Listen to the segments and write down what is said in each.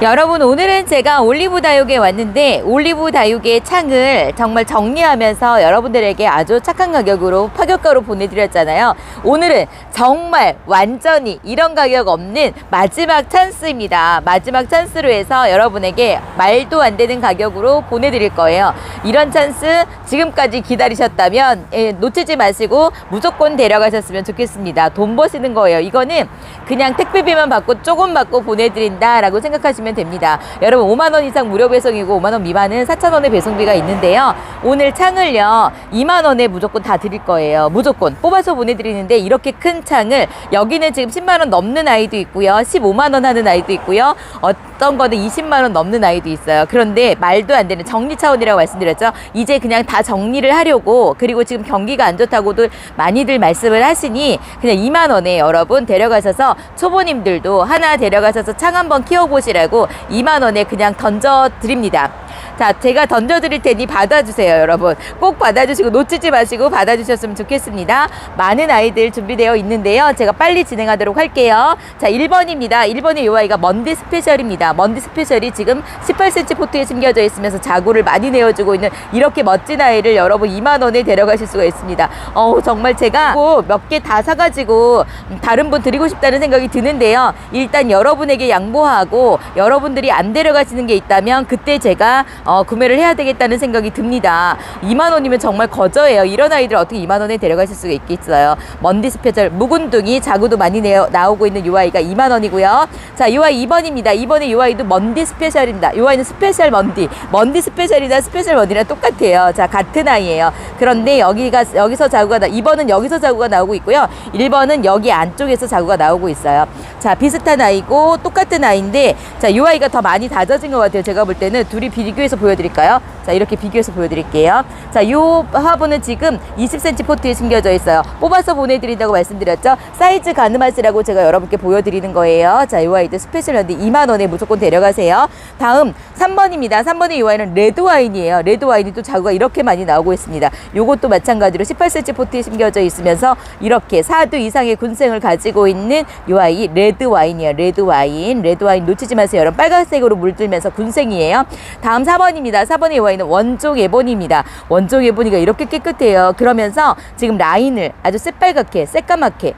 여러분 오늘은 제가 올리브 다육에 왔는데 올리브 다육의 창을 정말 정리하면서 여러분들에게 아주 착한 가격으로 파격가로 보내드렸잖아요. 오늘은 정말 완전히 이런 가격 없는 마지막 찬스입니다. 마지막 찬스로 해서 여러분에게 말도 안 되는 가격으로 보내드릴 거예요. 이런 찬스 지금까지 기다리셨다면 예, 놓치지 마시고 무조건 데려가셨으면 좋겠습니다. 돈 버시는 거예요. 이거는 그냥 택배비만 받고 조금 받고 보내드린다 라고 생각하시면 됩니다. 여러분 5만 원 이상 무료 배송이고 5만 원 미만은 4천 원의 배송비가 있는데요. 오늘 창을요 2만 원에 무조건 다 드릴 거예요. 무조건 뽑아서 보내드리는데 이렇게 큰 창을 여기는 지금 10만 원 넘는 아이도 있고요. 15만 원 하는 아이도 있고요. 어 떤 거는 20만 원 넘는 아이도 있어요. 그런데 말도 안 되는 정리 차원이라고 말씀드렸죠. 이제 그냥 다 정리를 하려고 그리고 지금 경기가 안 좋다고도 많이들 말씀을 하시니 그냥 2만 원에 여러분 데려가셔서 초보님들도 하나 데려가셔서 창 한번 키워보시라고 2만 원에 그냥 던져 드립니다. 자, 제가 던져드릴 테니 받아주세요, 여러분. 꼭 받아주시고 놓치지 마시고 받아주셨으면 좋겠습니다. 많은 아이들 준비되어 있는데요. 제가 빨리 진행하도록 할게요. 자, 1번입니다. 1번의 요 아이가 먼디 스페셜입니다. 먼디 스페셜이 지금 18cm 포트에 심겨져 있으면서 자구를 많이 내어주고 있는 이렇게 멋진 아이를 여러분 2만원에 데려가실 수가 있습니다. 어우, 정말 제가 몇 개 다 사가지고 다른 분 드리고 싶다는 생각이 드는데요. 일단 여러분에게 양보하고 여러분들이 안 데려가시는 게 있다면 그때 제가 어, 구매를 해야 되겠다는 생각이 듭니다. 2만 원이면 정말 거저예요. 이런 아이들 어떻게 2만 원에 데려가실 수가 있겠어요. 먼디 스페셜 묵은둥이 자구도 많이 내어, 나오고 있는 이 아이가 2만 원이고요. 자, 이 아이 2번입니다. 2번에 이 아이도 먼디 스페셜입니다. 이 아이는 스페셜 먼디. 먼디 스페셜이나 스페셜 먼디랑 똑같아요. 자, 같은 아이예요. 그런데 여기가 여기서 자구가 나 2번은 여기서 자구가 나오고 있고요. 1번은 여기 안쪽에서 자구가 나오고 있어요. 자, 비슷한 아이고 똑같은 아이인데 자, 이 아이가 더 많이 다져진 것 같아요. 제가 볼 때는 둘이 비교 해서 보여드릴까요? 자, 이렇게 비교해서 보여드릴게요. 자, 요 화분은 지금 20cm 포트에 심겨져 있어요. 뽑아서 보내드린다고 말씀드렸죠? 사이즈 가늠하시라고 제가 여러분께 보여드리는 거예요. 자, 요 아이도 스페셜 런디 2만원에 무조건 데려가세요. 다음 3번입니다. 3번의 이 아이는 레드 와인이에요. 레드 와인이 또 자구가 이렇게 많이 나오고 있습니다. 요것도 마찬가지로 18cm 포트에 심겨져 있으면서 이렇게 4두 이상의 군생을 가지고 있는 요 아이 레드 와인이에요. 레드 와인. 레드 와인 놓치지 마세요. 여러분 빨간색으로 물들면서 군생이에요. 다음 4번입니다. 4번의 이 아이는 원종 에보니입니다. 원종 에보니가 이렇게 깨끗해요. 그러면서 지금 라인을 아주 새빨갛게 새까맣게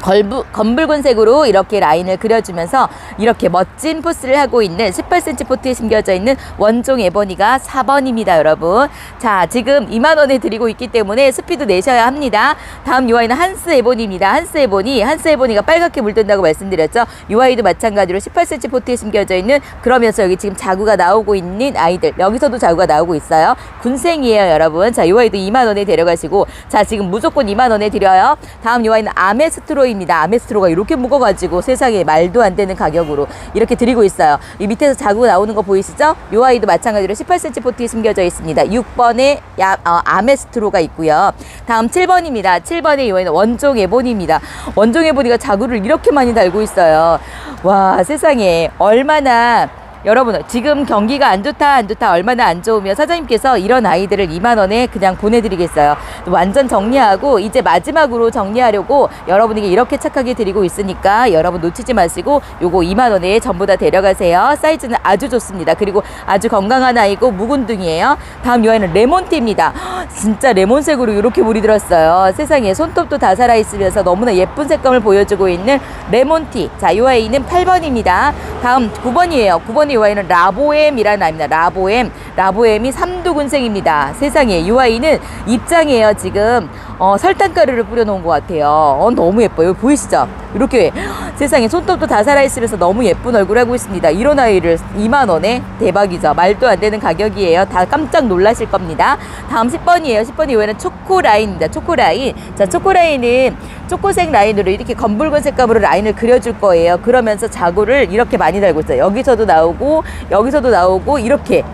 걸부, 검붉은색으로 이렇게 라인을 그려주면서 이렇게 멋진 포스를 하고 있는 18cm 포트에 심겨져 있는 원종 에보니가 4번입니다, 여러분. 자, 지금 2만원에 드리고 있기 때문에 스피드 내셔야 합니다. 다음 이 아이는 한스 에보니입니다. 한스 에보니, 한스 에보니가 빨갛게 물든다고 말씀드렸죠. 이 아이도 마찬가지로 18cm 포트에 심겨져 있는 그러면서 여기 지금 자구가 나오고 있는 아이들. 여기서도 자구가 나오고 있어요. 군생이에요, 여러분. 자, 이 아이도 2만원에 데려가시고 자, 지금 무조건 2만원에 드려요. 다음 이 아이는 아메스트로 아메스트로입니다. 아메스트로가 이렇게 무거가지고 세상에 말도 안 되는 가격으로 이렇게 드리고 있어요. 이 밑에서 자구 나오는 거 보이시죠? 이 아이도 마찬가지로 18cm 포트에 숨겨져 있습니다. 6번에 야, 어, 아메스트로가 있고요. 다음 7번입니다. 7번의 이 아이는 원종 에보니입니다. 원종 에보니가 자구를 이렇게 많이 달고 있어요. 와 세상에 얼마나 여러분 지금 경기가 안 좋다 안 좋다 얼마나 안 좋으면 사장님께서 이런 아이들을 2만 원에 그냥 보내드리겠어요. 완전 정리하고 이제 마지막으로 정리하려고 여러분에게 이렇게 착하게 드리고 있으니까 여러분 놓치지 마시고 요거 2만 원에 전부 다 데려가세요. 사이즈는 아주 좋습니다. 그리고 아주 건강한 아이고 묵은둥이에요. 다음 이 아이는 레몬티입니다. 진짜 레몬색으로 이렇게 물이 들었어요. 세상에 손톱도 다 살아있으면서 너무나 예쁜 색감을 보여주고 있는 레몬티. 자, 이 아이는 8번입니다. 다음 9번이에요. 9번이 이 아이는 라보엠이라는 아이입니다. 라보엠. 라보엠이 삼두군생입니다. 세상에 이 아이는 입장이에요. 지금 어, 설탕가루를 뿌려놓은 것 같아요. 어, 너무 예뻐요. 보이시죠? 이렇게 세상에 손톱도 다 살아있으면서 너무 예쁜 얼굴 하고 있습니다. 이런 아이를 2만 원에 대박이죠. 말도 안 되는 가격이에요. 다 깜짝 놀라실 겁니다. 다음 10번이에요. 10번 이후에는 초코라인입니다. 초코라인. 자, 초코라인은 초코색 라인으로 이렇게 검붉은 색감으로 라인을 그려줄 거예요. 그러면서 자구를 이렇게 많이 달고 있어요. 여기서도 나오고 여기서도 나오고 이렇게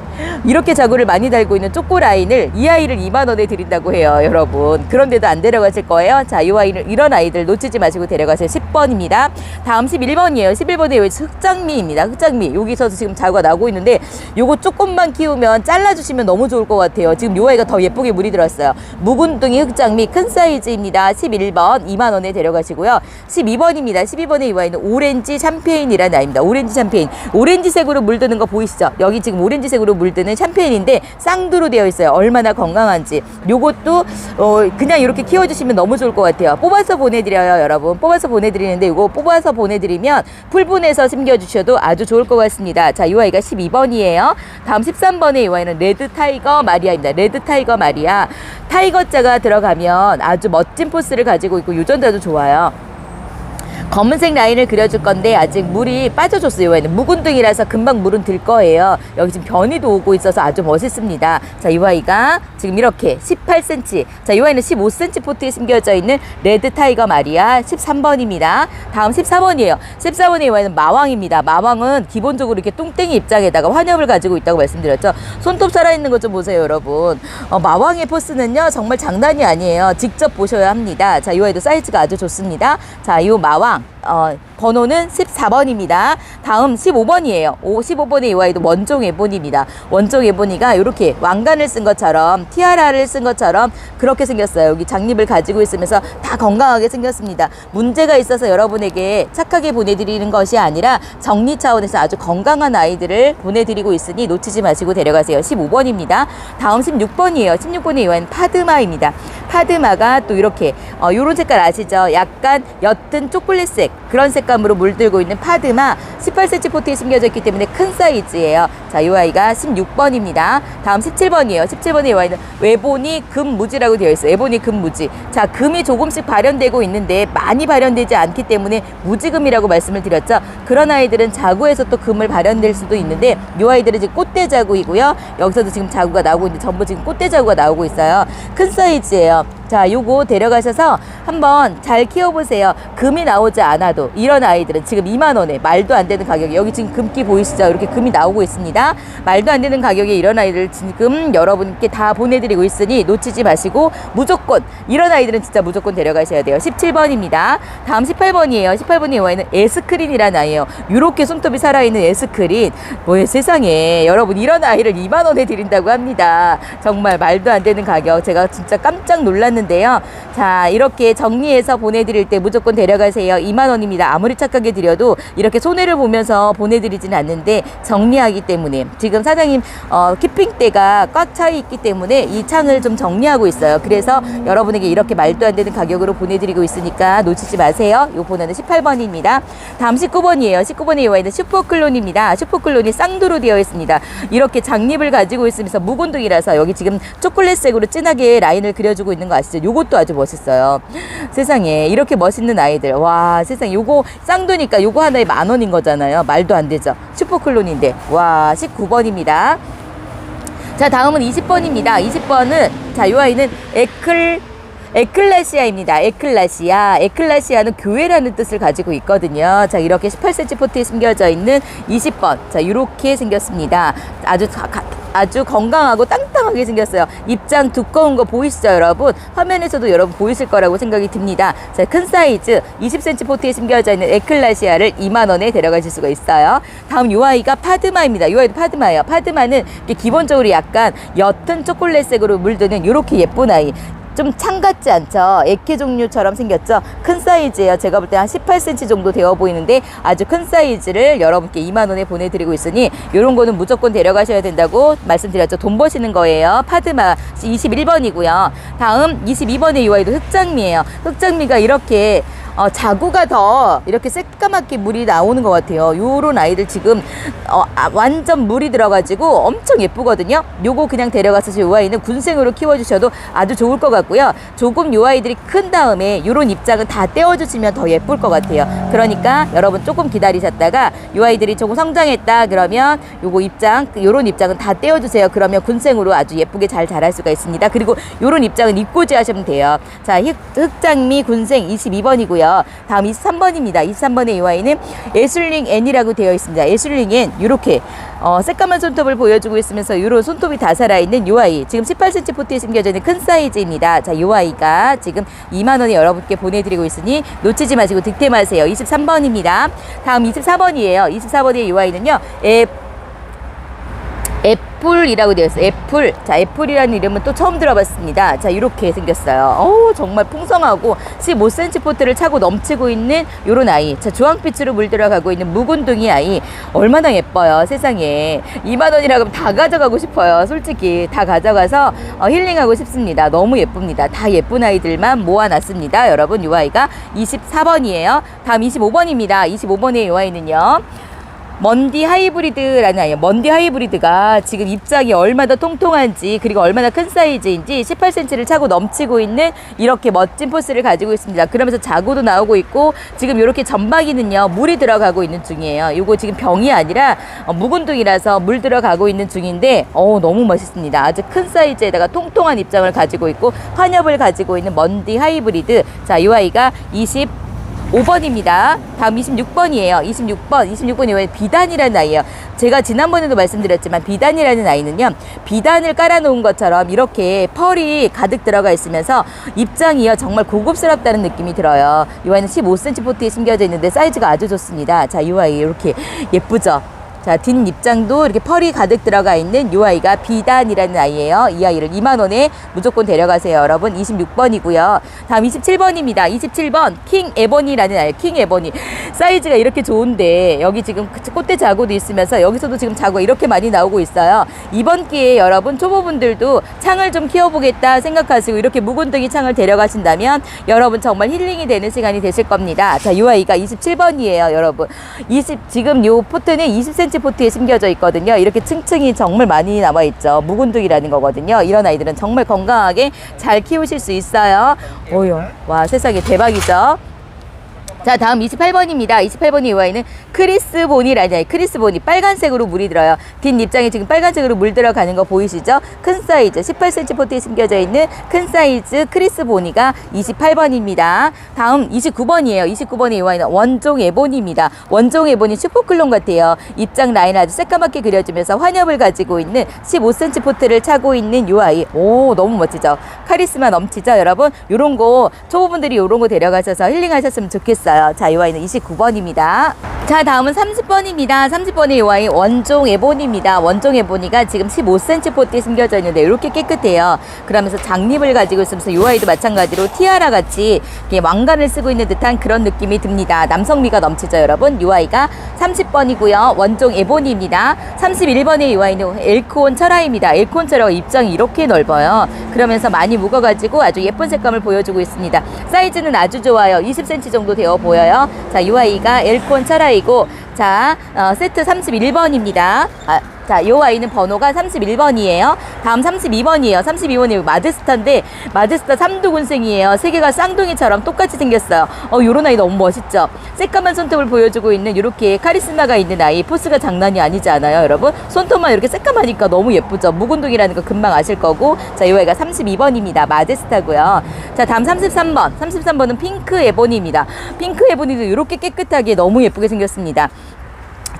이렇게 자구를 많이 달고 있는 쪼꼬 라인을 이 아이를 2만 원에 드린다고 해요, 여러분. 그런데도 안 데려가실 거예요. 자, 이 아이를 이런 아이들 놓치지 마시고 데려가세요. 10번입니다. 다음 11번이에요. 11번에 여기 흑장미입니다. 흑장미. 여기서 지금 자구가 나오고 있는데 요거 조금만 키우면 잘라주시면 너무 좋을 것 같아요. 지금 요 아이가 더 예쁘게 물이 들었어요. 묵은둥이 흑장미 큰 사이즈입니다. 11번 2만 원에 데려가시고요. 12번입니다. 12번에 이 아이는 오렌지 샴페인이라는 아이입니다. 오렌지 샴페인. 오렌지색으로 물드는 거 보이시죠? 여기 지금 오렌지색으로 물 드는 샴페인인데 쌍두로 되어 있어요. 얼마나 건강한지. 요것도 어, 그냥 이렇게 키워주시면 너무 좋을 것 같아요. 뽑아서 보내드려요, 여러분. 뽑아서 보내드리는데 이거 뽑아서 보내드리면 풀분해서 심겨주셔도 아주 좋을 것 같습니다. 자, 이 아이가 12번이에요. 다음 13번에 이 아이는 레드 타이거 마리아입니다. 레드 타이거 마리아. 타이거 자가 들어가면 아주 멋진 포스를 가지고 있고 유전자도 좋아요. 검은색 라인을 그려줄 건데 아직 물이 빠져줬어요. 얘는 묵은둥이라서 금방 물은 들 거예요. 여기 지금 변이도 오고 있어서 아주 멋있습니다. 자, 이 아이가 지금 이렇게 18cm. 자, 이 아이는 15cm 포트에 심겨져 있는 레드 타이거 마리아 13번입니다. 다음 14번이에요. 14번의 이 아이는 마왕입니다. 마왕은 기본적으로 이렇게 뚱땡이 입장에다가 환엽을 가지고 있다고 말씀드렸죠. 손톱 살아있는 것 좀 보세요, 여러분. 어, 마왕의 포스는요, 정말 장난이 아니에요. 직접 보셔야 합니다. 자, 이 아이도 사이즈가 아주 좋습니다. 자, 이 마왕. 왕 어, 번호는 14번입니다. 다음 15번이에요. 오, 15번의 이 아이도 원종 에보니입니다. 원종 에보니가 이렇게 왕관을 쓴 것처럼 티아라를 쓴 것처럼 그렇게 생겼어요. 여기 장립을 가지고 있으면서 다 건강하게 생겼습니다. 문제가 있어서 여러분에게 착하게 보내드리는 것이 아니라 정리 차원에서 아주 건강한 아이들을 보내드리고 있으니 놓치지 마시고 데려가세요. 15번입니다. 다음 16번이에요. 16번의 이 아이는 파드마입니다. 파드마가 또 이렇게 어, 요런 색깔 아시죠? 약간 옅은 초콜릿색 그런 색감으로 물들고 있는 파드마 18cm 포트에 심겨져 있기 때문에 큰 사이즈예요. 자, 이 아이가 16번입니다. 다음 17번이에요. 17번의 이 아이는 외보니 금무지라고 되어 있어요. 외보니 금무지. 자, 금이 조금씩 발현되고 있는데 많이 발현되지 않기 때문에 무지금이라고 말씀을 드렸죠. 그런 아이들은 자구에서 또 금을 발현될 수도 있는데 이 아이들은 지금 꽃대 자구이고요. 여기서도 지금 자구가 나오고 있는데 전부 지금 꽃대 자구가 나오고 있어요. 큰 사이즈예요. 자, 요거 데려가셔서 한번 잘 키워보세요. 금이 나오지 않아도 이런 아이들은 지금 2만 원에 말도 안 되는 가격에 여기 지금 금기 보이시죠? 이렇게 금이 나오고 있습니다. 말도 안 되는 가격에 이런 아이들 지금 여러분께 다 보내드리고 있으니 놓치지 마시고 무조건 이런 아이들은 진짜 무조건 데려가셔야 돼요. 17번입니다. 다음 18번이에요. 18번이 와있는 에스크린이라는 아이예요. 이렇게 손톱이 살아있는 에스크린. 뭐예 세상에 여러분 이런 아이를 2만 원에 드린다고 합니다. 정말 말도 안 되는 가격. 제가 진짜 깜짝 놀랐는데 요. 자 이렇게 정리해서 보내드릴 때 무조건 데려가세요. 2만 원입니다. 아무리 착하게 드려도 이렇게 손해를 보면서 보내드리지는 않는데 정리하기 때문에 지금 사장님 어, 키핑대가 꽉 차 있기 때문에 이 창을 좀 정리하고 있어요. 그래서 여러분에게 이렇게 말도 안 되는 가격으로 보내드리고 있으니까 놓치지 마세요. 요 번호는 18번입니다. 다음 19번이에요. 19번에 이와 있는 슈퍼클론입니다. 슈퍼클론이 쌍두로 되어 있습니다. 이렇게 장립을 가지고 있으면서 묵은둥이라서 여기 지금 초콜릿색으로 진하게 라인을 그려주고 있는 거 아시죠? 요것도 아주 멋있어요. 세상에 이렇게 멋있는 아이들. 와 세상 요거 쌍두니까 요거 하나에 만 원인 거잖아요. 말도 안 되죠. 슈퍼클론인데 와 19번입니다. 자, 다음은 20번입니다. 20번은, 자, 이 아이는 에클, 에클라시아입니다. 에클라시아. 에클라시아는 교회라는 뜻을 가지고 있거든요. 자, 이렇게 18cm 포트에 숨겨져 있는 20번. 자, 이렇게 생겼습니다. 아주, 가- 가- 아주 건강하고 땅땅하게 생겼어요. 입장 두꺼운 거 보이시죠, 여러분? 화면에서도 여러분 보이실 거라고 생각이 듭니다. 자, 큰 사이즈 20cm 포트에 숨겨져 있는 에클라시아를 2만 원에 데려가실 수가 있어요. 다음 요 아이가 파드마입니다. 요 아이도 파드마예요. 파드마는 기본적으로 약간 옅은 초콜릿색으로 물드는 이렇게 예쁜 아이. 좀 창 같지 않죠? 에케 종류처럼 생겼죠? 큰 사이즈예요. 제가 볼 때 한 18cm 정도 되어 보이는데 아주 큰 사이즈를 여러분께 2만 원에 보내드리고 있으니 이런 거는 무조건 데려가셔야 된다고 말씀드렸죠. 돈 버시는 거예요. 파드마 21번이고요. 다음 22번의 이 아이도 흑장미예요. 흑장미가 이렇게 어, 자구가 더 이렇게 새까맣게 물이 나오는 것 같아요. 요런 아이들 지금 어, 아, 완전 물이 들어가지고 엄청 예쁘거든요. 요거 그냥 데려가서 요 아이는 군생으로 키워주셔도 아주 좋을 것 같고요. 조금 요 아이들이 큰 다음에 요런 입장은 다 떼어주시면 더 예쁠 것 같아요. 그러니까 여러분 조금 기다리셨다가 요 아이들이 조금 성장했다 그러면 요거 입장 요런 입장은 다 떼어주세요. 그러면 군생으로 아주 예쁘게 잘 자랄 수가 있습니다. 그리고 요런 입장은 입고지 하시면 돼요. 자 흑, 흑장미 군생 22번이고요. 있고요. 다음 23번입니다. 23번의 이 아이는 에슐링 N이라고 되어 있습니다. 에슐링 N 이렇게 어, 새까만 손톱을 보여주고 있으면서 이런 손톱이 다 살아있는 이 아이 지금 18cm 포트에 심겨져 있는 큰 사이즈입니다. 자, 이 아이가 지금 2만 원에 여러분께 보내드리고 있으니 놓치지 마시고 득템하세요. 23번입니다. 다음 24번이에요. 24번의 이 아이는요. 애 애플이라고 되어 있어요. 애플. 자, 애플이라는 이름은 또 처음 들어봤습니다. 자, 이렇게 생겼어요. 어우, 정말 풍성하고 15cm 포트를 차고 넘치고 있는 요런 아이. 자, 주황빛으로 물들어가고 있는 묵은둥이 아이. 얼마나 예뻐요, 세상에. 2만원이라고 하면 다 가져가고 싶어요. 솔직히. 다 가져가서 어, 힐링하고 싶습니다. 너무 예쁩니다. 다 예쁜 아이들만 모아놨습니다. 여러분, 요 아이가 24번이에요. 다음 25번입니다. 25번의 요 아이는요. 먼디 하이브리드라는 아이예요. 먼디 하이브리드가 지금 입장이 얼마나 통통한지 그리고 얼마나 큰 사이즈인지 18cm를 차고 넘치고 있는 이렇게 멋진 포스를 가지고 있습니다. 그러면서 자구도 나오고 있고 지금 이렇게 점박이는요 물이 들어가고 있는 중이에요. 이거 지금 병이 아니라 어, 묵은둥이라서 물 들어가고 있는 중인데 어 너무 멋있습니다. 아주 큰 사이즈에다가 통통한 입장을 가지고 있고 환엽을 가지고 있는 먼디 하이브리드 자 이 아이가 20 5번입니다. 다음 26번이에요. 26번. 26번이 왜 비단이라는 아이예요. 제가 지난번에도 말씀드렸지만 비단이라는 아이는요. 비단을 깔아놓은 것처럼 이렇게 펄이 가득 들어가 있으면서 입장이요. 정말 고급스럽다는 느낌이 들어요. 이 아이는 15cm 포트에 심겨져 있는데 사이즈가 아주 좋습니다. 자, 이 아이 이렇게 예쁘죠? 자, 뒷 입장도 이렇게 펄이 가득 들어가 있는 이 아이가 비단이라는 아이예요. 이 아이를 2만 원에 무조건 데려가세요, 여러분. 26번이고요. 다음 27번입니다. 27번 킹 에버니라는 아이. 킹 에버니. 사이즈가 이렇게 좋은데 여기 지금 꽃대 자고도 있으면서 여기서도 지금 자고가 이렇게 많이 나오고 있어요. 이번 기회에 여러분 초보분들도 창을 좀 키워보겠다 생각하시고 이렇게 묵은둥이 창을 데려가신다면 여러분 정말 힐링이 되는 시간이 되실 겁니다. 자, 이 아이가 27번이에요, 여러분. 20 지금 요 포트는 20cm 포트에 심겨져 있거든요. 이렇게 층층이 정말 많이 남아 있죠. 묵은둥이라는 거거든요. 이런 아이들은 정말 건강하게 잘 키우실 수 있어요. 오요, 와 세상에 대박이죠. 자, 다음 28번입니다. 28번의 이 아이는 크리스본이라는 아이. 크리스본이 빨간색으로 물이 들어요. 뒷 입장에 지금 빨간색으로 물 들어가는 거 보이시죠? 큰 사이즈, 18cm 포트에 심겨져 있는 큰 사이즈 크리스보니가 28번입니다. 다음 29번이에요. 29번의 이 아이는 원종 에보니입니다. 원종 에보니 슈퍼클론 같아요. 입장 라인 아주 새까맣게 그려주면서 환엽을 가지고 있는 15cm 포트를 차고 있는 이 아이. 오, 너무 멋지죠? 카리스마 넘치죠, 여러분? 요런 거, 초보분들이 요런 거 데려가셔서 힐링하셨으면 좋겠어요. 자, 이 아이는 29번입니다. 자, 다음은 30번입니다. 30번의 이 아이 원종 에보니입니다. 원종 에보니가 지금 15cm 포트에 심겨져 있는데 이렇게 깨끗해요. 그러면서 장립을 가지고 있으면서 이 아이도 마찬가지로 티아라 같이 왕관을 쓰고 있는 듯한 그런 느낌이 듭니다. 남성미가 넘치죠, 여러분? 이 아이가 30번이고요. 원종 에보니입니다. 31번의 이 아이는 엘코온 철화입니다. 엘코온 철화가 입장이 이렇게 넓어요. 그러면서 많이 묵어가지고 아주 예쁜 색감을 보여주고 있습니다. 사이즈는 아주 좋아요. 20cm 정도 되어 보여요. 자, 이 아이가 엘코온 철화이고 자, 어, 세트 31번입니다. 아, 자, 요 아이는 번호가 31번이에요. 다음 32번이에요. 32번이 마드스타인데, 마드스타 삼두군생이에요. 세 개가 쌍둥이처럼 똑같이 생겼어요. 어, 요런 아이 너무 멋있죠? 새까만 손톱을 보여주고 있는 이렇게 카리스마가 있는 아이. 포스가 장난이 아니지 않아요, 여러분? 손톱만 이렇게 새까마니까 너무 예쁘죠? 묵은둥이라는 거 금방 아실 거고. 자, 요 아이가 32번입니다. 마드스타고요. 자, 다음 33번. 33번은 핑크 에보니입니다. 핑크 에보니도 이렇게 깨끗하게 너무 예쁘게 생겼습니다.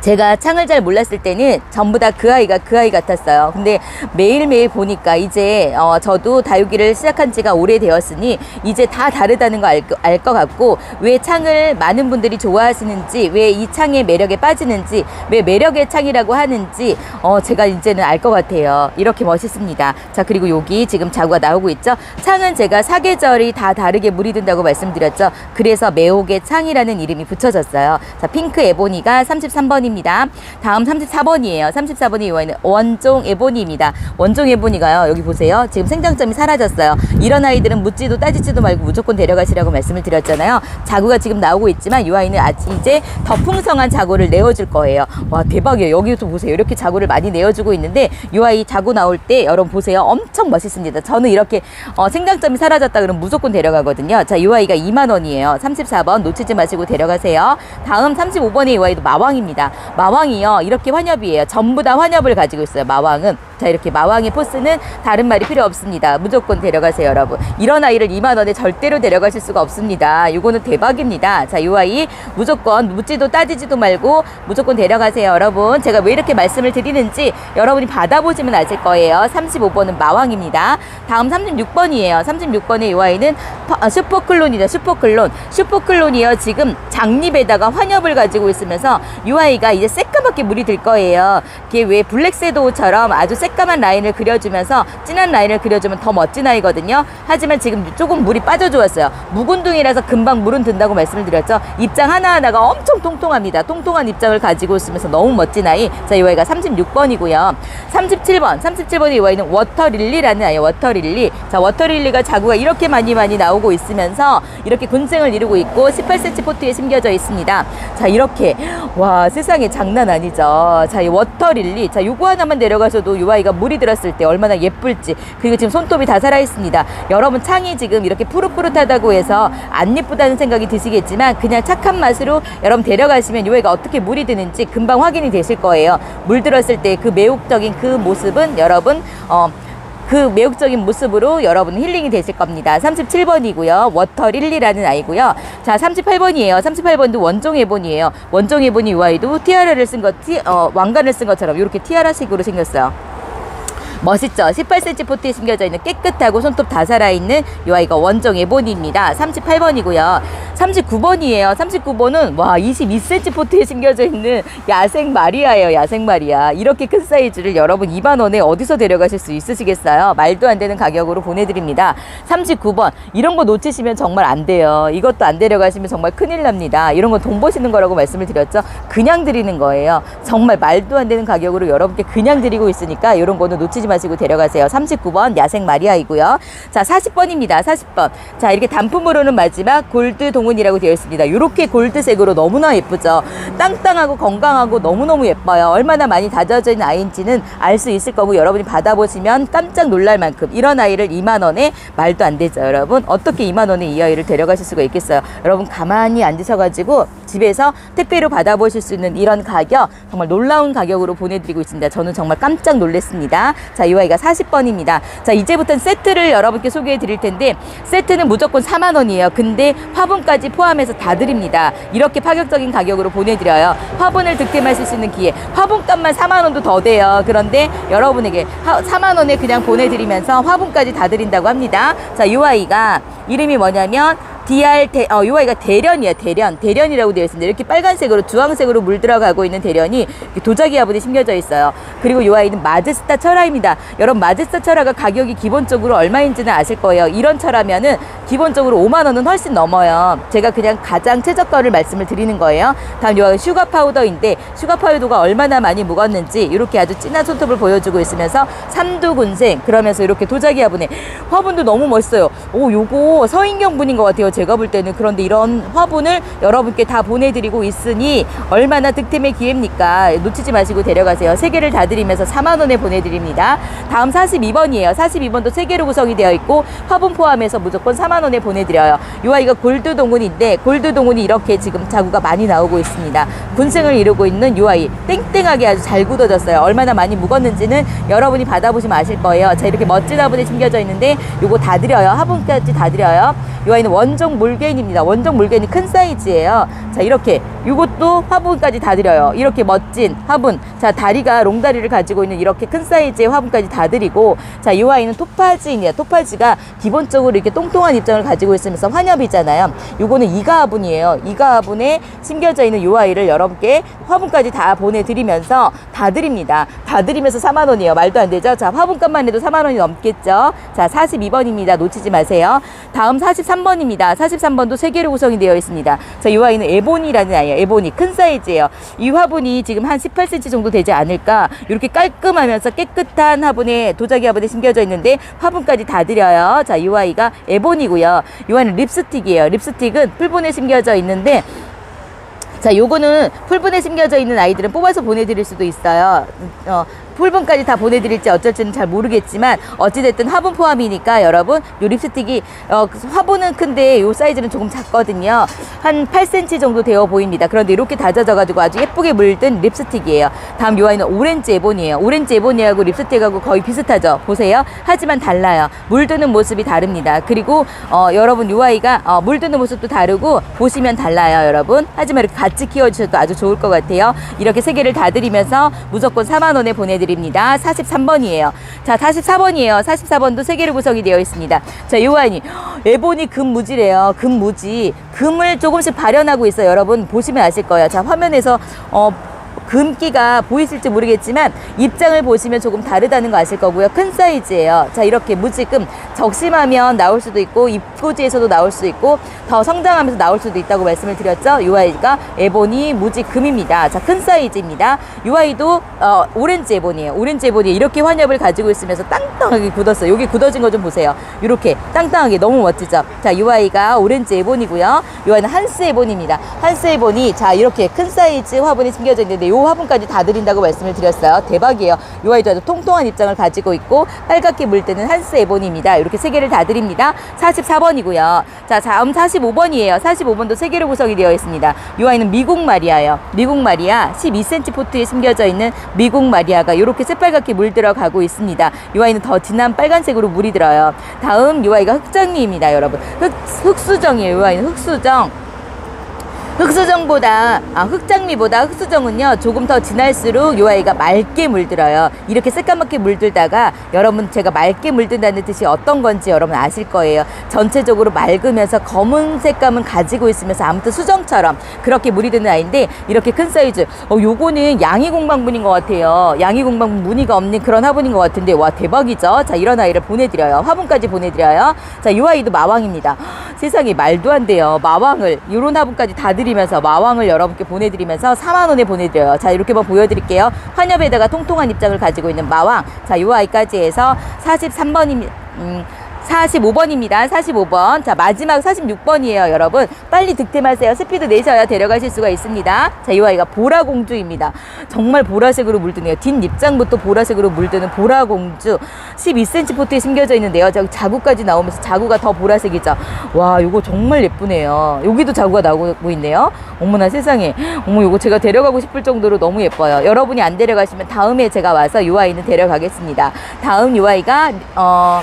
제가 창을 잘 몰랐을 때는 전부 다 그 아이가 그 아이 같았어요. 근데 매일매일 보니까 이제 어, 저도 다육이를 시작한 지가 오래되었으니 이제 다 다르다는 거알것 같고 왜 창을 많은 분들이 좋아하시는지 왜 이 창의 매력에 빠지는지 왜 매력의 창이라고 하는지 어, 제가 이제는 알 것 같아요. 이렇게 멋있습니다. 자 그리고 여기 지금 자구가 나오고 있죠. 창은 제가 사계절이 다 다르게 물이 든다고 말씀드렸죠. 그래서 매혹의 창이라는 이름이 붙여졌어요. 자 핑크 에보니가 33번 입니다. 다음 34번이에요. 34번이 이와는 원종 에보니입니다. 원종 에보니가요. 여기 보세요. 지금 생장점이 사라졌어요. 이런 아이들은 묻지도 따지지도 말고 무조건 데려가시라고 말씀을 드렸잖아요. 자구가 지금 나오고 있지만 이 아이는 아직 이제 더 풍성한 자구를 내어줄 거예요. 와 대박이에요. 여기도 보세요. 이렇게 자구를 많이 내어주고 있는데 이 아이 자구 나올 때 여러분 보세요. 엄청 멋있습니다. 저는 이렇게 어, 생장점이 사라졌다 그러면 무조건 데려가거든요. 자, 이 아이가 2만 원이에요. 34번 놓치지 마시고 데려가세요. 다음 35번의 이 아이도 마왕입니다. 마왕이요. 이렇게 환엽이에요. 전부 다 환엽을 가지고 있어요. 마왕은. 자 이렇게 마왕의 포스는 다른 말이 필요 없습니다. 무조건 데려가세요 여러분. 이런 아이를 2만 원에 절대로 데려가실 수가 없습니다. 이거는 대박입니다. 자 이 아이 무조건 묻지도 따지지도 말고 무조건 데려가세요 여러분. 제가 왜 이렇게 말씀을 드리는지 여러분이 받아보시면 아실 거예요. 35번은 마왕입니다. 다음 36번이에요. 36번의 이 아이는 파- 아, 슈퍼클론이다. 슈퍼클론. 슈퍼클론이요. 지금 장립에다가 환엽을 가지고 있으면서 이 아이가 이제 새까맣게 물이 들 거예요. 이게 왜 블랙세도우처럼 아주 새 까만 라인을 그려주면서 진한 라인을 그려주면 더 멋진 아이거든요. 하지만 지금 조금 물이 빠져 주었어요. 묵은둥이라서 금방 물은 든다고 말씀을 드렸죠. 입장 하나하나가 엄청 통통합니다. 통통한 입장을 가지고 있으면서 너무 멋진 아이. 자, 이 아이가 36번이고요. 37번, 37번의 이 아이는 워터릴리라는 아이예요. 워터릴리. 자, 워터릴리가 자구가 이렇게 많이 많이 나오고 있으면서 이렇게 군생을 이루고 있고 18cm 포트에 심겨져 있습니다. 자, 이렇게 와 세상에 장난 아니죠. 자, 이 워터릴리. 자, 요거 하나만 내려가셔도 이 아이 가 물이 들었을 때 얼마나 예쁠지. 그리고 지금 손톱이 다 살아 있습니다. 여러분 창이 지금 이렇게 푸릇푸릇하다고 해서 안 예쁘다는 생각이 드시겠지만 그냥 착한 맛으로 여러분 데려가시면 이 아이가 어떻게 물이 드는지 금방 확인이 되실 거예요. 물 들었을 때 그 매혹적인 그 모습은 여러분 어. 그 매혹적인 모습으로 여러분 힐링이 되실 겁니다. 37번이고요. 워터 릴리라는 아이고요. 자, 38번이에요. 38번도 원종 예본이에요. 원종 예본이 이 아이도 티아라를 쓴 것, 티, 어, 왕관을 쓴 것처럼 이렇게 티아라식으로 생겼어요. 멋있죠? 18cm 포트에 심겨져 있는 깨끗하고 손톱 다 살아있는 이 아이가 원종 예본입니다. 38번이고요. 39번이에요. 39번은 와 22cm 포트에 심겨져 있는 야생 마리아예요. 야생 마리아. 이렇게 큰 사이즈를 여러분 2만 원에 어디서 데려가실 수 있으시겠어요? 말도 안 되는 가격으로 보내드립니다. 39번 이런 거 놓치시면 정말 안 돼요. 이것도 안 데려가시면 정말 큰일 납니다. 이런 거 돈 버시는 거라고 말씀을 드렸죠. 그냥 드리는 거예요. 정말 말도 안 되는 가격으로 여러분께 그냥 드리고 있으니까 이런 거는 놓치지 마시고 데려가세요. 39번 야생 마리아이고요. 자 40번입니다. 40번. 자 이렇게 단품으로는 마지막 골드 동운이라고 되어 있습니다. 이렇게 골드색으로 너무나 예쁘죠. 땅땅하고 건강하고 너무너무 예뻐요. 얼마나 많이 다져져 있는 아이인지는 알 수 있을 거고 여러분이 받아보시면 깜짝 놀랄 만큼 이런 아이를 2만 원에 말도 안 되죠, 여러분. 어떻게 2만 원에 이 아이를 데려가실 수가 있겠어요? 여러분 가만히 앉으셔 가지고 집에서 택배로 받아보실 수 있는 이런 가격 정말 놀라운 가격으로 보내드리고 있습니다. 저는 정말 깜짝 놀랐습니다. 자, 이 아이가 40번입니다. 자, 이제부터는 세트를 여러분께 소개해 드릴 텐데 세트는 무조건 4만 원이에요. 근데 화분까지 포함해서 다 드립니다. 이렇게 파격적인 가격으로 보내드려요. 화분을 득템하실 수 있는 기회. 화분값만 4만 원도 더 돼요. 그런데 여러분에게 하- 4만 원에 그냥 보내드리면서 화분까지 다 드린다고 합니다. 자, 이 아이가 이름이 뭐냐면 DR 대, 어, 이 아이가 대련이에요. 대련. 대련이라고 되어 있습니다. 이렇게 빨간색으로 주황색으로 물 들어가고 있는 대련이 도자기 화분에 심겨져 있어요. 그리고 이 아이는 마제스타 철화입니다. 여러분 마제스타 철화가 가격이 기본적으로 얼마인지는 아실 거예요. 이런 철화면은 기본적으로 5만 원은 훨씬 넘어요. 제가 그냥 가장 최저가를 말씀을 드리는 거예요. 다음 이 아이 슈가 파우더인데 슈가 파우더가 얼마나 많이 묵었는지 이렇게 아주 진한 손톱을 보여주고 있으면서 삼두 군생 그러면서 이렇게 도자기 화분에 화분도 너무 멋있어요. 오 요거 서인경 분인 것 같아요. 제가 볼 때는 그런데 이런 화분을 여러분께 다 보내드리고 있으니 얼마나 득템의 기회입니까? 놓치지 마시고 데려가세요. 세 개를 다 드리면서 4만 원에 보내드립니다. 다음 42번이에요. 42번도 세 개로 구성이 되어 있고 화분 포함해서 무조건 4만 원에 보내드려요. 이 아이가 골드 동훈인데 골드 동훈이 이렇게 지금 자구가 많이 나오고 있습니다. 군생을 이루고 있는 이 아이 땡땡하게 아주 잘 굳어졌어요. 얼마나 많이 묵었는지는 여러분이 받아보시면 아실 거예요. 자 이렇게 멋진 화분에 심겨져 있는데 요거 다 드려요. 화분까지 다 드려요. 이 아이는 원종 몰개인입니다. 원종 몰개인이 큰 사이즈예요. 자 이렇게 이것도 화분까지 다 드려요. 이렇게 멋진 화분. 자 다리가 롱다리를 가지고 있는 이렇게 큰 사이즈의 화분까지 다 드리고 자이 아이는 토파지입니다. 토파지가 기본적으로 이렇게 똥똥한 입장을 가지고 있으면서 환엽이잖아요. 요거는 이가 화분이에요. 이가 화분에 심겨져 있는 이 아이를 여러분께 화분까지 다 보내드리면서 다 드립니다. 다 드리면서 4만 원이에요. 말도 안 되죠? 자 화분값만 해도 4만 원이 넘겠죠? 자 42번입니다. 놓치지 마세요. 다음 43번입니다. 43번도 세 개로 구성이 되어 있습니다. 자, 이 아이는 에보니라는 아이예요. 에보니 큰 사이즈예요. 이 화분이 지금 한 18cm 정도 되지 않을까? 이렇게 깔끔하면서 깨끗한 화분에 도자기 화분에 심겨져 있는데 화분까지 다 드려요. 자, 이 아이가 에보니고요. 이 아이는 립스틱이에요. 립스틱은 풀본에 심겨져 있는데 자, 요거는 풀분에 심겨져 있는 아이들은 뽑아서 보내드릴 수도 있어요. 어, 풀분까지 다 보내드릴지 어쩔지는 잘 모르겠지만 어찌됐든 화분 포함이니까 여러분 요 립스틱이 어, 화분은 큰데 요 사이즈는 조금 작거든요. 한 8cm 정도 되어 보입니다. 그런데 이렇게 다져져 가지고 아주 예쁘게 물든 립스틱이에요. 다음 요 아이는 오렌지 에보니에요. 오렌지 에보니하고 립스틱하고 거의 비슷하죠. 보세요. 하지만 달라요. 물드는 모습이 다릅니다. 그리고 어, 여러분 요 아이가 어, 물드는 모습도 다르고 보시면 달라요, 여러분. 하지만 이렇게 같이 키워주셔도 아주 좋을 것 같아요. 이렇게 세 개를 다 드리면서 무조건 4만 원에 보내드 립니다. 43번이에요. 자, 44번이에요. 44번도 세 개로 구성이 되어 있습니다. 자, 요 아이 에보니 금무지래요. 금무지. 금을 조금씩 발현하고 있어요. 여러분 보시면 아실 거예요. 자, 화면에서 어 금기가 보이실지 모르겠지만 입장을 보시면 조금 다르다는 거 아실 거고요. 큰 사이즈예요. 자 이렇게 무지금 적심하면 나올 수도 있고 입고지에서도 나올 수 있고 더 성장하면서 나올 수도 있다고 말씀을 드렸죠. 이 아이가 에보니 무지금입니다. 자 큰 사이즈입니다. 이 아이도 어, 오렌지 에보니예요. 오렌지 에보니 이렇게 환엽을 가지고 있으면서 땅땅하게 굳었어요. 여기 굳어진 거 좀 보세요. 이렇게 땅땅하게 너무 멋지죠. 자이 아이가 오렌지 에보니고요. 이 아이는 한스 에보니입니다. 한스 에보니 자 이렇게 큰 사이즈 화분이 숨겨져 있는데 요 화분까지 다 드린다고 말씀을 드렸어요. 대박이에요. 이 아이도 아주 통통한 입장을 가지고 있고 빨갛게 물 때는 한스 에보니입니다. 이렇게 세 개를 다 드립니다. 44번이고요. 자 다음 45번이에요. 45번도 세 개로 구성이 되어 있습니다. 이 아이는 미국 마리아예요. 미국 마리아 12cm 포트에 숨겨져 있는 미국 마리아가 이렇게 새빨갛게 물 들어가고 있습니다. 이 아이는 더 진한 빨간색으로 물이 들어요. 다음 이 아이가 흑장미입니다, 여러분. 흑, 흑수정이에요. 이 아이는 흑수정. 흑수정보다 아, 흑장미보다 흑수정은요 조금 더 진할수록 요 아이가 맑게 물들어요. 이렇게 새까맣게 물들다가 여러분 제가 맑게 물든다는 뜻이 어떤 건지 여러분 아실 거예요. 전체적으로 맑으면서 검은 색감은 가지고 있으면서 아무튼 수정처럼 그렇게 물이 드는 아이인데 이렇게 큰 사이즈. 어 요거는 양이 공방분인 것 같아요. 양이 공방분 무늬가 없는 그런 화분인 것 같은데 와 대박이죠? 자 이런 아이를 보내드려요. 화분까지 보내드려요. 자요 아이도 마왕입니다. 세상에 말도 안 돼요. 마왕을. 요런 화분까지 다 드리 면서 마왕을 여러분께 보내드리면서 4만 원에 보내드려요. 자 이렇게 한번 보여드릴게요. 환엽에다가 통통한 입장을 가지고 있는 마왕. 자요 아이까지 해서 43번입니다. 음, 45번입니다. 45번. 자, 마지막 46번이에요, 여러분. 빨리 득템하세요. 스피드 내셔야 데려가실 수가 있습니다. 자, 이 아이가 보라공주입니다. 정말 보라색으로 물드네요. 뒷입장부터 보라색으로 물드는 보라공주. 12cm 포트에 숨겨져 있는데요. 저기 자구까지 나오면서 자구가 더 보라색이죠. 와, 이거 정말 예쁘네요. 여기도 자구가 나오고 있네요. 어머나 세상에. 어머, 이거 제가 데려가고 싶을 정도로 너무 예뻐요. 여러분이 안 데려가시면 다음에 제가 와서 이 아이는 데려가겠습니다. 다음 이 아이가, 어,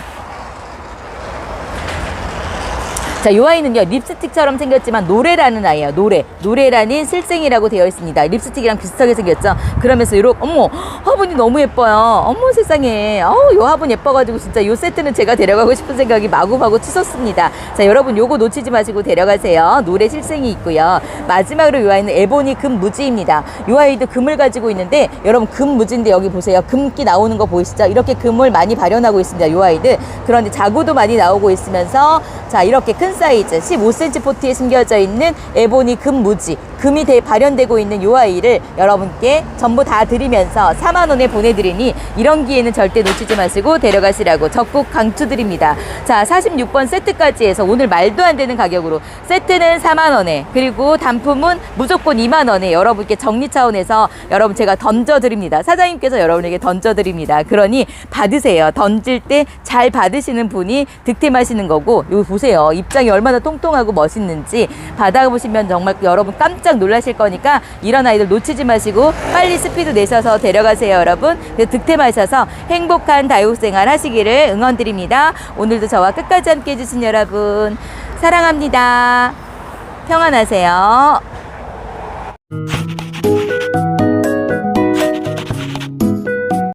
자, 이 아이는요, 립스틱처럼 생겼지만 노래라는 아이예요. 노래. 노래라는 실생이라고 되어 있습니다. 립스틱이랑 비슷하게 생겼죠? 그러면서 이렇게, 어머, 화분이 너무 예뻐요. 어머, 세상에. 어우, 요 화분 예뻐가지고 진짜 요 세트는 제가 데려가고 싶은 생각이 마구마구 치솟습니다. 자, 여러분 요거 놓치지 마시고 데려가세요. 노래 실생이 있고요. 마지막으로 요 아이는 에보니 금무지입니다. 요 아이도 금을 가지고 있는데, 여러분 금무지인데 여기 보세요. 금기 나오는 거 보이시죠? 이렇게 금을 많이 발현하고 있습니다. 요 아이들. 그런데 자구도 많이 나오고 있으면서, 자, 이렇게 큰 사이즈 15cm 포트에 숨겨져 있는 에보니 금무지 금이 대 발현되고 있는 요 아이를 여러분께 전부 다 드리면서 4만 원에 보내드리니 이런 기회는 절대 놓치지 마시고 데려가시라고 적극 강추드립니다. 자 46번 세트까지 해서 오늘 말도 안 되는 가격으로 세트는 4만 원에 그리고 단품은 무조건 2만 원에 여러분께 정리 차원에서 여러분 제가 던져드립니다. 사장님께서 여러분에게 던져드립니다. 그러니 받으세요. 던질 때 잘 받으시는 분이 득템하시는 거고 여기 보세요. 입장 이 얼마나 통통하고 멋있는지 받아보시면 정말 여러분 깜짝 놀라실 거니까 이런 아이들 놓치지 마시고 빨리 스피드 내셔서 데려가세요 여러분. 그래서 득템 하셔서 행복한 다육 생활 하시기를 응원드립니다. 오늘도 저와 끝까지 함께 해주신 여러분 사랑합니다. 평안하세요